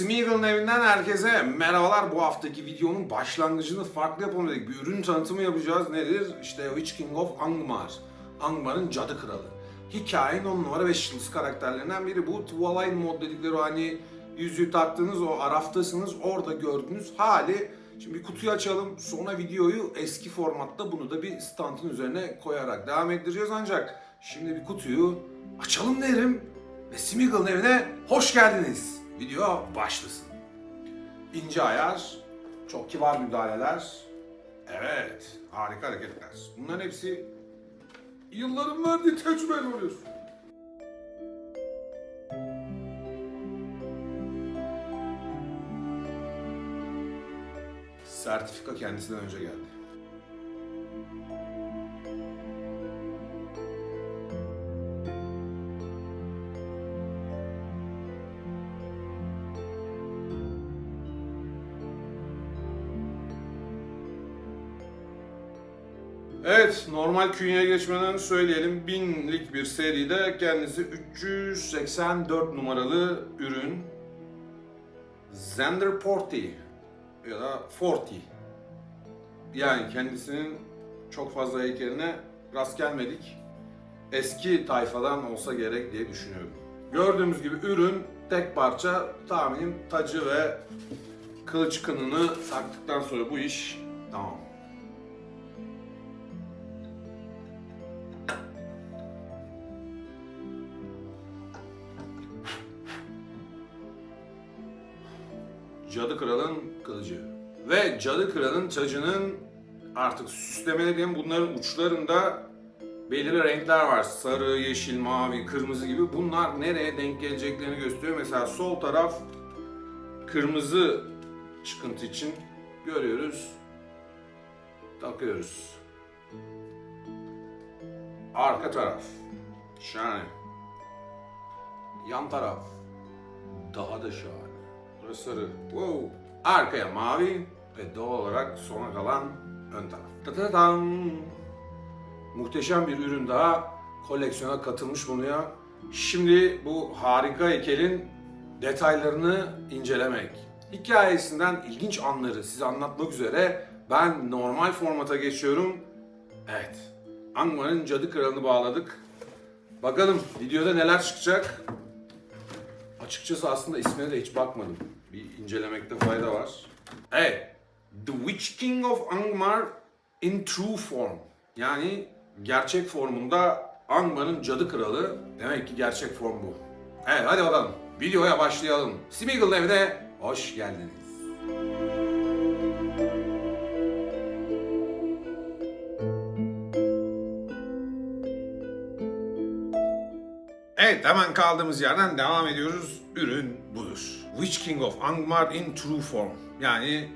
Smeagol'un evinden herkese merhabalar. Bu haftaki videonun başlangıcını farklı yapalım dedik. Bir ürün tanıtımı yapacağız. Nedir? İşte Witch King of Angmar. Angmar'ın cadı kralı. Hikayenin on numara 5 yıldız karakterlerinden biri. Bu Twilight mod dedikleri o hani yüzüğü taktığınız o araftasınız orada gördüğünüz hali. Şimdi bir kutuyu açalım. Sonra videoyu eski formatta bunu da bir standın üzerine koyarak devam ettireceğiz ancak şimdi bir kutuyu açalım derim ve Smeagol'un evine hoş geldiniz. Video başlasın. İnce ayar, çok kibar müdahaleler. Evet, harika hareketler. Bunların hepsi yılların verdiği tecrübeyle oluyor. Sertifika kendisinden önce geldi. Evet, normal künyeye geçmeden söyleyelim. Binlik bir seride kendisi 384 numaralı ürün. Zender Porty ya da Forty. Yani kendisinin çok fazla heykeline rast gelmedik. Eski tayfadan olsa gerek diye düşünüyorum. Gördüğümüz gibi ürün tek parça tahminim tacı ve kılıç kınını taktıktan sonra bu iş tamam. Cadı Kral'ın kılıcı. Ve Cadı Kral'ın tacının artık süslemeleri diyeyim bunların uçlarında belirli renkler var. Sarı, yeşil, mavi, kırmızı gibi. Bunlar nereye denk geleceklerini gösteriyor. Mesela sol taraf kırmızı çıkıntı için görüyoruz. Takıyoruz. Arka taraf. Şahane. Yan taraf. Daha da şahane. Burası sarı. Wow. Arkaya mavi ve doğal olarak sona kalan ön taraf. Tadadam. Muhteşem bir ürün daha koleksiyona katılmış bulunuyor. Şimdi bu harika heykelin detaylarını incelemek, hikayesinden ilginç anları size anlatmak üzere ben normal formata geçiyorum. Evet, Angmar'ın cadı kralını bağladık. Bakalım videoda neler çıkacak. Açıkçası aslında ismine de hiç bakmadım. Bir incelemekte fayda var. Evet. The Witch King of Angmar in True Form. Yani gerçek formunda Angmar'ın cadı kralı. Demek ki gerçek form bu. Evet hadi bakalım. Videoya başlayalım. Smeagol evde hoş geldiniz. Evet hemen kaldığımız yerden devam ediyoruz. Ürün budur. Witch King of Angmar in True Form. Yani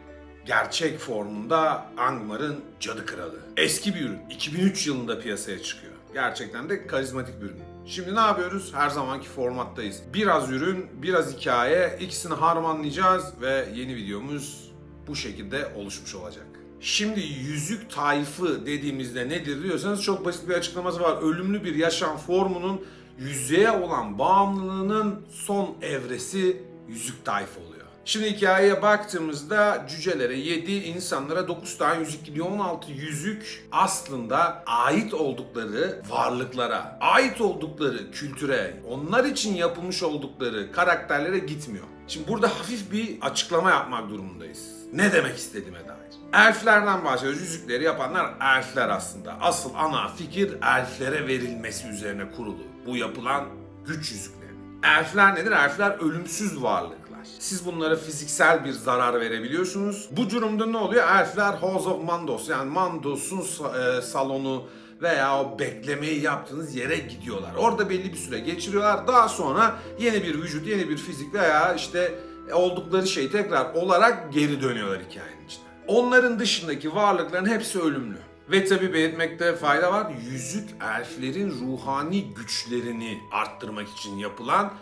gerçek formunda Angmar'ın cadı kralı. Eski bir ürün. 2003 yılında piyasaya çıkıyor. Gerçekten de karizmatik bir ürün. Şimdi ne yapıyoruz? Her zamanki formattayız. Biraz ürün, biraz hikaye. ikisini harmanlayacağız ve yeni videomuz bu şekilde oluşmuş olacak. Şimdi yüzük tayfı dediğimizde nedir diyorsanız çok basit bir açıklaması var. Ölümlü bir yaşam formunun yüzeye olan bağımlılığının son evresi yüzük tayfı oluyor. Şimdi hikayeye baktığımızda cücelere 7, insanlara 9 tane yüzük gidiyor. 16 yüzük aslında ait oldukları varlıklara, ait oldukları kültüre, onlar için yapılmış oldukları karakterlere gitmiyor. Şimdi burada hafif bir açıklama yapmak durumundayız. Ne demek istediğime dair. Elflerden bahsediyoruz. Yüzükleri yapanlar elfler aslında. Asıl ana fikir elflere verilmesi üzerine kurulu. Bu yapılan güç yüzükleri. Elfler nedir? Elfler ölümsüz varlıklar. Siz bunlara fiziksel bir zarar verebiliyorsunuz. Bu durumda ne oluyor? Elfler House of Mandos yani Mandos'un e, salonu veya o beklemeyi yaptığınız yere gidiyorlar. Orada belli bir süre geçiriyorlar. Daha sonra yeni bir vücut, yeni bir fizik veya işte oldukları şey tekrar olarak geri dönüyorlar hikayenin içine. Onların dışındaki varlıkların hepsi ölümlü. Ve tabi belirtmekte fayda var. Yüzük elflerin ruhani güçlerini arttırmak için yapılan,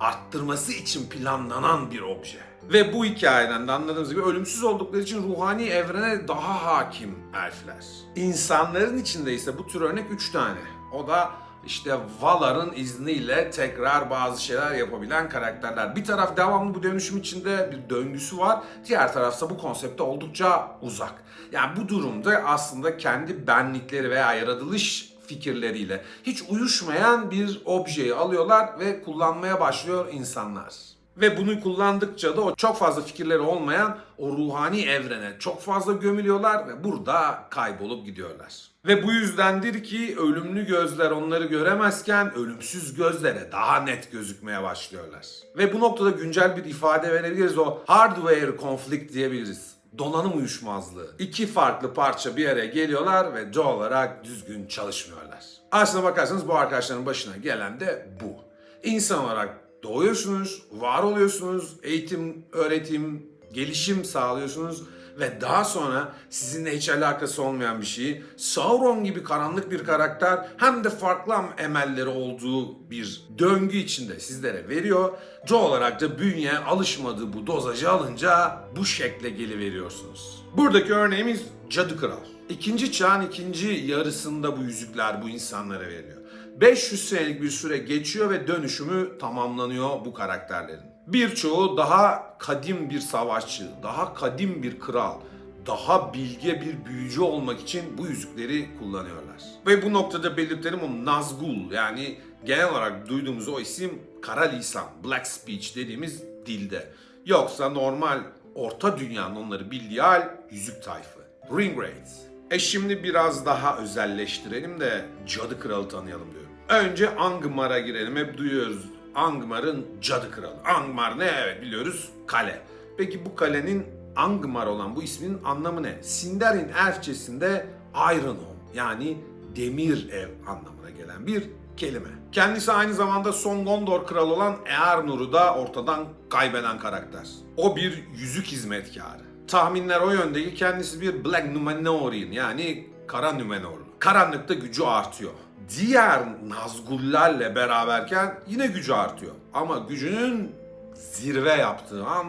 arttırması için planlanan bir obje. Ve bu hikayeden de anladığımız gibi ölümsüz oldukları için ruhani evrene daha hakim elfler. İnsanların içinde ise bu tür örnek 3 tane. O da işte Valar'ın izniyle tekrar bazı şeyler yapabilen karakterler. Bir taraf devamlı bu dönüşüm içinde bir döngüsü var. Diğer tarafsa bu konsepte oldukça uzak. Yani bu durumda aslında kendi benlikleri veya yaratılış fikirleriyle hiç uyuşmayan bir objeyi alıyorlar ve kullanmaya başlıyor insanlar. Ve bunu kullandıkça da o çok fazla fikirleri olmayan o ruhani evrene çok fazla gömülüyorlar ve burada kaybolup gidiyorlar. Ve bu yüzdendir ki ölümlü gözler onları göremezken ölümsüz gözlere daha net gözükmeye başlıyorlar. Ve bu noktada güncel bir ifade verebiliriz o hardware conflict diyebiliriz donanım uyuşmazlığı. İki farklı parça bir araya geliyorlar ve doğal olarak düzgün çalışmıyorlar. Aslına bakarsanız bu arkadaşların başına gelen de bu. İnsan olarak doğuyorsunuz, var oluyorsunuz, eğitim, öğretim, gelişim sağlıyorsunuz ve daha sonra sizinle hiç alakası olmayan bir şeyi Sauron gibi karanlık bir karakter hem de farklı emelleri olduğu bir döngü içinde sizlere veriyor. Doğal olarak da bünye alışmadığı bu dozajı alınca bu şekle geliveriyorsunuz. Buradaki örneğimiz Cadı Kral. İkinci çağın ikinci yarısında bu yüzükler bu insanlara veriliyor. 500 senelik bir süre geçiyor ve dönüşümü tamamlanıyor bu karakterlerin. Birçoğu daha kadim bir savaşçı, daha kadim bir kral, daha bilge bir büyücü olmak için bu yüzükleri kullanıyorlar. Ve bu noktada belirtelim o Nazgul yani genel olarak duyduğumuz o isim kara lisan, black speech dediğimiz dilde. Yoksa normal orta dünyanın onları bildiği hal yüzük tayfı. Ringwraiths. E şimdi biraz daha özelleştirelim de Cadı Kralı tanıyalım diyorum. Önce Angmar'a girelim. Hep duyuyoruz Angmar'ın Cadı Kralı. Angmar ne? Evet biliyoruz kale. Peki bu kalenin Angmar olan bu isminin anlamı ne? Sindarin Elfçesinde Iron Home yani demir ev anlamına gelen bir kelime. Kendisi aynı zamanda son Gondor kralı olan Eärnur'u da ortadan kaybeden karakter. O bir yüzük hizmetkarı. Tahminler o yönde ki kendisi bir Black Numenorean yani kara Numenorlu. Karanlıkta gücü artıyor. Diğer Nazgullerle beraberken yine gücü artıyor. Ama gücünün zirve yaptığı an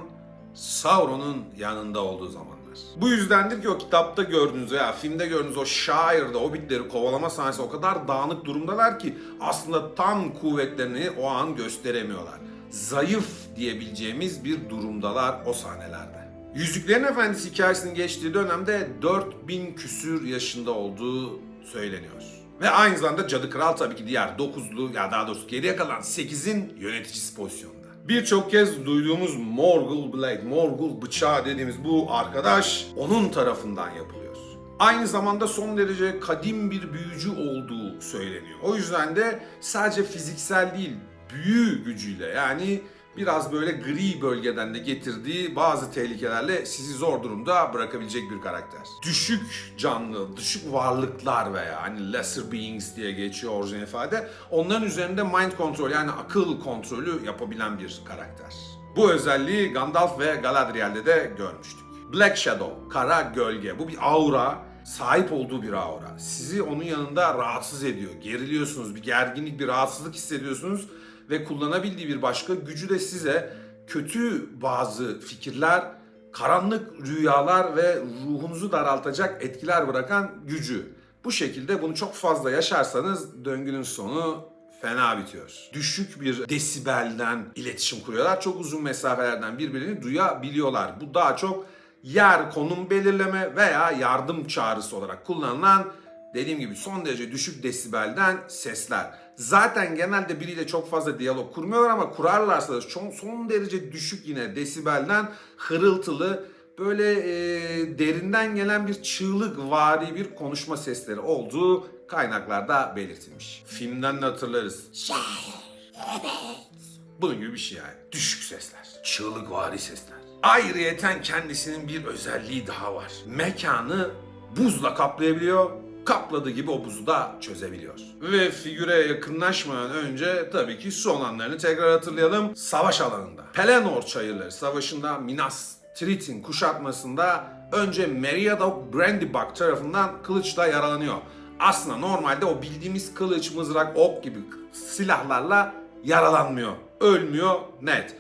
Sauron'un yanında olduğu zamanlar. Bu yüzdendir ki o kitapta gördüğünüz veya filmde gördüğünüz o şairde hobbitleri kovalama sahnesi o kadar dağınık durumdalar ki aslında tam kuvvetlerini o an gösteremiyorlar. Zayıf diyebileceğimiz bir durumdalar o sahnelerde. Yüzüklerin Efendisi hikayesinin geçtiği dönemde 4000 küsür yaşında olduğu söyleniyor. Ve aynı zamanda Cadı Kral tabii ki diğer 9'lu ya daha doğrusu geriye kalan 8'in yöneticisi pozisyonda. Birçok kez duyduğumuz Morgul Blade, Morgul bıçağı dediğimiz bu arkadaş onun tarafından yapılıyor. Aynı zamanda son derece kadim bir büyücü olduğu söyleniyor. O yüzden de sadece fiziksel değil, büyü gücüyle yani biraz böyle gri bölgeden de getirdiği bazı tehlikelerle sizi zor durumda bırakabilecek bir karakter. Düşük canlı, düşük varlıklar veya hani lesser beings diye geçiyor orijinal ifade. Onların üzerinde mind control yani akıl kontrolü yapabilen bir karakter. Bu özelliği Gandalf ve Galadriel'de de görmüştük. Black Shadow, kara gölge. Bu bir aura, sahip olduğu bir aura. Sizi onun yanında rahatsız ediyor. Geriliyorsunuz, bir gerginlik, bir rahatsızlık hissediyorsunuz ve kullanabildiği bir başka gücü de size kötü bazı fikirler, karanlık rüyalar ve ruhunuzu daraltacak etkiler bırakan gücü. Bu şekilde bunu çok fazla yaşarsanız döngünün sonu fena bitiyor. Düşük bir desibelden iletişim kuruyorlar. Çok uzun mesafelerden birbirini duyabiliyorlar. Bu daha çok yer, konum belirleme veya yardım çağrısı olarak kullanılan dediğim gibi son derece düşük desibelden sesler. Zaten genelde biriyle çok fazla diyalog kurmuyorlar ama kurarlarsa da son, derece düşük yine desibelden hırıltılı böyle e, derinden gelen bir çığlık vari bir konuşma sesleri olduğu kaynaklarda belirtilmiş. Filmden de hatırlarız. Bunun gibi bir şey yani. Düşük sesler. Çığlık vari sesler. Ayrıyeten kendisinin bir özelliği daha var. Mekanı buzla kaplayabiliyor. Kapladığı gibi o buzu da çözebiliyor. Ve figüre yakınlaşmadan önce tabii ki son anlarını tekrar hatırlayalım. Savaş alanında. Pelennor Çayırları Savaşı'nda Minas Tirith'in kuşatmasında önce Meriadoc Brandybuck tarafından kılıçla yaralanıyor. Aslında normalde o bildiğimiz kılıç, mızrak, ok gibi silahlarla yaralanmıyor. Ölmüyor net.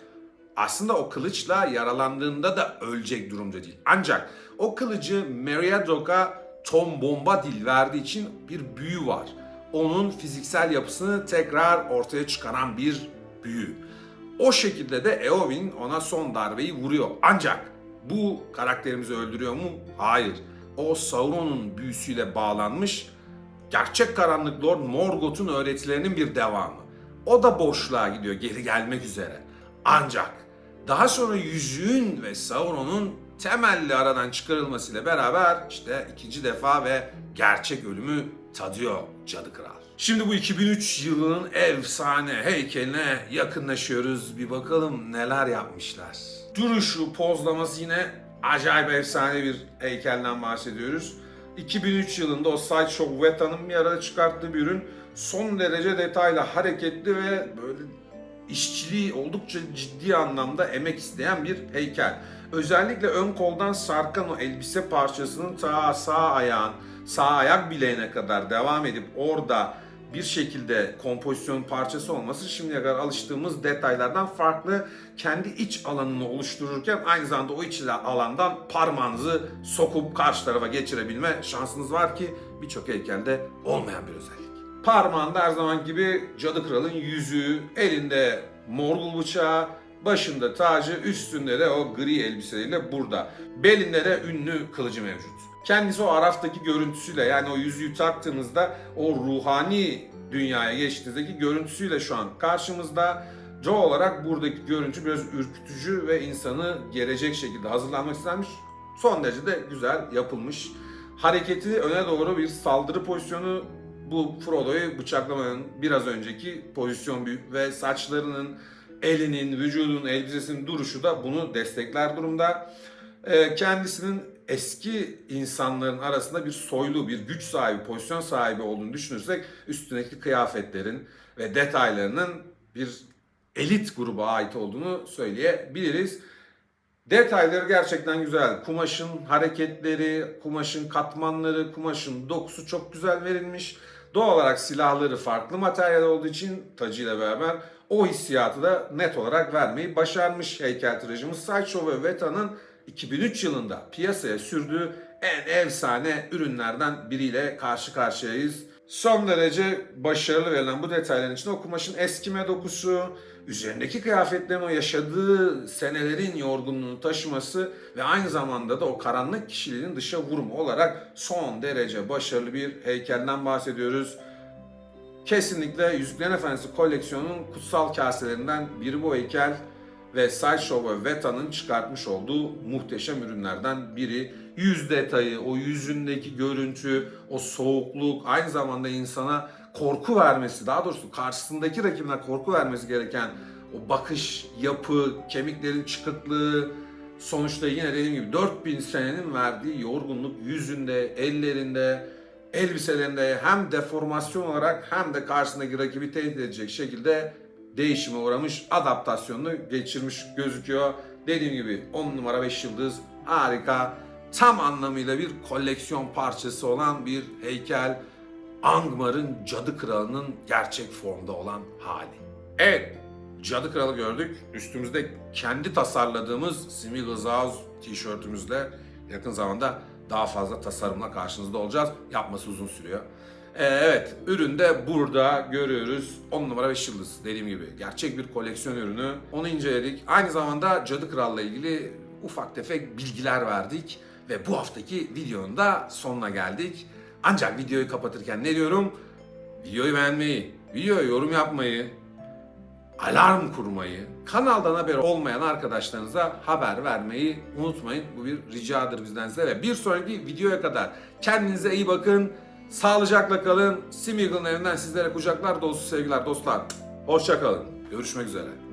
Aslında o kılıçla yaralandığında da ölecek durumda değil. Ancak o kılıcı Meriadoc'a Tom Bombadil verdiği için bir büyü var. onun fiziksel yapısını tekrar ortaya çıkaran bir büyü. O şekilde de Eowyn ona son darbeyi vuruyor. Ancak bu karakterimizi öldürüyor mu? Hayır. O Sauron'un büyüsüyle bağlanmış gerçek karanlık Lord Morgoth'un öğretilerinin bir devamı. O da boşluğa gidiyor geri gelmek üzere. Ancak daha sonra yüzüğün ve Sauron'un temelli aradan çıkarılmasıyla beraber işte ikinci defa ve gerçek ölümü tadıyor Cadı Kral. Şimdi bu 2003 yılının efsane heykeline yakınlaşıyoruz. Bir bakalım neler yapmışlar. Duruşu, pozlaması yine acayip efsane bir heykelden bahsediyoruz. 2003 yılında o Sideshow Veta'nın bir arada çıkarttığı bir ürün son derece detaylı, hareketli ve böyle işçiliği oldukça ciddi anlamda emek isteyen bir heykel. Özellikle ön koldan sarkan o elbise parçasının ta sağ ayağın, sağ ayak bileğine kadar devam edip orada bir şekilde kompozisyon parçası olması şimdiye kadar alıştığımız detaylardan farklı kendi iç alanını oluştururken aynı zamanda o iç alandan parmağınızı sokup karşı tarafa geçirebilme şansınız var ki birçok heykelde olmayan bir özellik. Parmağında her zaman gibi Cadı Kral'ın yüzüğü, elinde morgul bıçağı, başında tacı, üstünde de o gri elbiseleriyle burada. Belinde de ünlü kılıcı mevcut. Kendisi o Araf'taki görüntüsüyle yani o yüzüğü taktığınızda o ruhani dünyaya geçtiğinizdeki görüntüsüyle şu an karşımızda. Joe olarak buradaki görüntü biraz ürkütücü ve insanı gelecek şekilde hazırlanmak istenmiş. Son derece de güzel yapılmış. Hareketi öne doğru bir saldırı pozisyonu bu Frodo'yu bıçaklamanın biraz önceki pozisyon ve saçlarının, elinin, vücudunun, elbisesinin duruşu da bunu destekler durumda. Ee, kendisinin eski insanların arasında bir soylu, bir güç sahibi, pozisyon sahibi olduğunu düşünürsek üstündeki kıyafetlerin ve detaylarının bir elit gruba ait olduğunu söyleyebiliriz. Detayları gerçekten güzel. Kumaşın hareketleri, kumaşın katmanları, kumaşın dokusu çok güzel verilmiş. Doğal olarak silahları farklı materyal olduğu için tacıyla beraber o hissiyatı da net olarak vermeyi başarmış heykeltıraşımız Sideshow ve Veta'nın 2003 yılında piyasaya sürdüğü en efsane ürünlerden biriyle karşı karşıyayız. Son derece başarılı verilen bu detayların içinde o kumaşın eskime dokusu, üzerindeki kıyafetlerin o yaşadığı senelerin yorgunluğunu taşıması ve aynı zamanda da o karanlık kişiliğin dışa vurumu olarak son derece başarılı bir heykelden bahsediyoruz. Kesinlikle Yüzüklerin Efendisi koleksiyonunun kutsal kaselerinden biri bu heykel ve Sideshow ve Veta'nın çıkartmış olduğu muhteşem ürünlerden biri. Yüz detayı, o yüzündeki görüntü, o soğukluk, aynı zamanda insana korku vermesi, daha doğrusu karşısındaki rakibine korku vermesi gereken o bakış, yapı, kemiklerin çıkıklığı, sonuçta yine dediğim gibi 4000 senenin verdiği yorgunluk yüzünde, ellerinde, elbiselerinde hem deformasyon olarak hem de karşısındaki rakibi tehdit edecek şekilde değişime uğramış, adaptasyonunu geçirmiş gözüküyor. Dediğim gibi 10 numara 5 yıldız harika, tam anlamıyla bir koleksiyon parçası olan bir heykel. Angmar'ın Cadı Kralı'nın gerçek formda olan hali. Evet, Cadı Kralı gördük. Üstümüzde kendi tasarladığımız Smeagol Zauz tişörtümüzle yakın zamanda daha fazla tasarımla karşınızda olacağız. Yapması uzun sürüyor. Ee, evet, ürün de burada görüyoruz. 10 numara 5 yıldız dediğim gibi. Gerçek bir koleksiyon ürünü. Onu inceledik. Aynı zamanda Cadı Kral'la ilgili ufak tefek bilgiler verdik. Ve bu haftaki videonun da sonuna geldik. Ancak videoyu kapatırken ne diyorum? Videoyu beğenmeyi, videoya yorum yapmayı, alarm kurmayı, kanaldan haber olmayan arkadaşlarınıza haber vermeyi unutmayın. Bu bir ricadır bizden size ve bir sonraki videoya kadar kendinize iyi bakın. Sağlıcakla kalın. Smeagol'un evinden sizlere kucaklar dolusu sevgiler dostlar. Hoşça kalın. Görüşmek üzere.